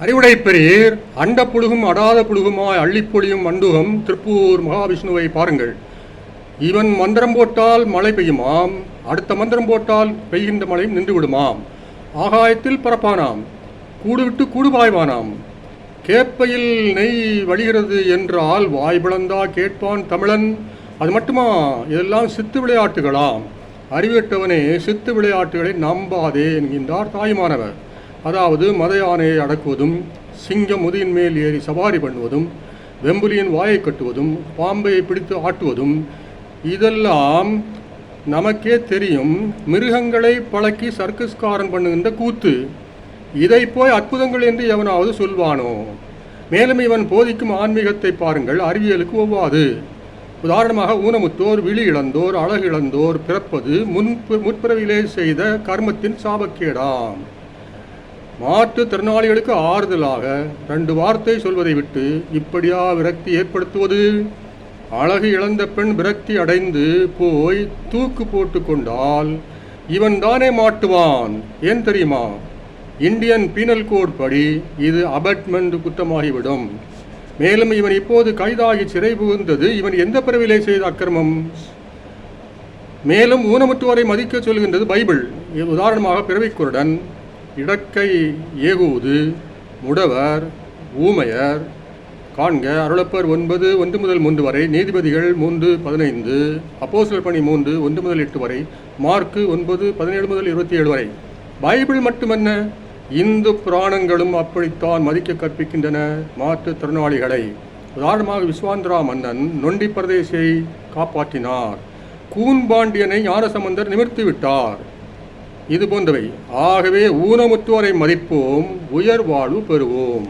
அறிவுடை பெரியர் அண்ட புழுகும் அடாத புழுகுமாய் அள்ளிப்பொழியும் மண்டுகம் திருப்பூர் மகாவிஷ்ணுவை பாருங்கள். இவன் மந்திரம் போட்டால் மழை பெய்யுமாம் அடுத்த மந்திரம் போட்டால் பெய்கின்ற மழை நின்றுவிடுமாம். ஆகாயத்தில் பரப்பானாம் கூடுவிட்டு கூடு பாய்வானாம் கேப்பையில் நெய் வழிகிறது என்றால் வாய் பிளந்தா கேட்பான் தமிழன். அது மட்டுமா? இதெல்லாம் சித்து விளையாட்டுகளாம். அறிவிட்டவனே சித்து விளையாட்டுகளை நம்பாதே என்கின்றார் தாய்மானவர். அதாவது மத யானையை அடக்குவதும் சிங்கம் முதியின் மேல் ஏறி சவாரி பண்ணுவதும் வெம்புலியின் வாயை கட்டுவதும் பாம்பை பிடித்து ஆட்டுவதும் இதெல்லாம் நமக்கே தெரியும். மிருகங்களை பழக்கி சர்க்கஸ்காரன் பண்ணுகின்ற கூத்து. இதை போய் அற்புதங்கள் என்று எவனாவது சொல்வானோ? மேலும் இவன் போதிக்கும் ஆன்மீகத்தை பாருங்கள் அறிவியலுக்கு ஒவ்வாது. உதாரணமாக ஊனமுத்தோர் விழி இழந்தோர் அழகிழந்தோர் பிறப்பது முன்பு முற்பிறவிலே செய்த கர்மத்தின் சாபக்கேடாம். மாற்றுத்திறனாளிகளுக்கு ஆறுதலாக ரெண்டு வார்த்தை சொல்வதை விட்டு இப்படியா விரக்தி ஏற்படுத்துவது? அழகு இழந்த பெண் விரக்தி அடைந்து போய் தூக்கு போட்டு கொண்டால் இவன் தானே மாட்டுவான் ஏன் தெரியுமா? இந்தியன் பீனல் கோட் படி இது அபட்மெண்ட் குற்றமாகிவிடும். மேலும் இவன் இப்போது கைதாகி சிறை புகுந்தது இவன் எந்த பிறவிலே செய்த அக்கிரமம்? மேலும் ஊனமுற்றோரை மதிக்க சொல்கின்றது பைபிள். உதாரணமாக பிறவிக்குருடன் இடக்கை ஏகுவது முடவர் ஊமையர். காண்க அருளப்பர் ஒன்பது ஒன்று முதல் மூன்று வரை நீதிபதிகள் மூன்று பதினைந்து அப்போசல் பணி மூன்று ஒன்று முதல் எட்டு வரை மார்க்கு ஒன்பது பதினேழு முதல் இருபத்தி ஏழு வரை. பைபிள் மட்டுமல்ல இந்து புராணங்களும் அப்படித்தான் மதிக்க கற்பிக்கின்றன மாற்றுத் திறனாளிகளை. உதாரணமாக விஸ்வாந்திரா மன்னன் நொண்டி பிரதேசை காப்பாற்றினார். கூன்பாண்டியனை ஞானசம்பந்தர் நிமிர்த்தி விட்டார் இது போன்றவை ஆகவே ஊனமுற்றோரை மதிப்போம் உயர் வாழ்வு பெறுவோம்.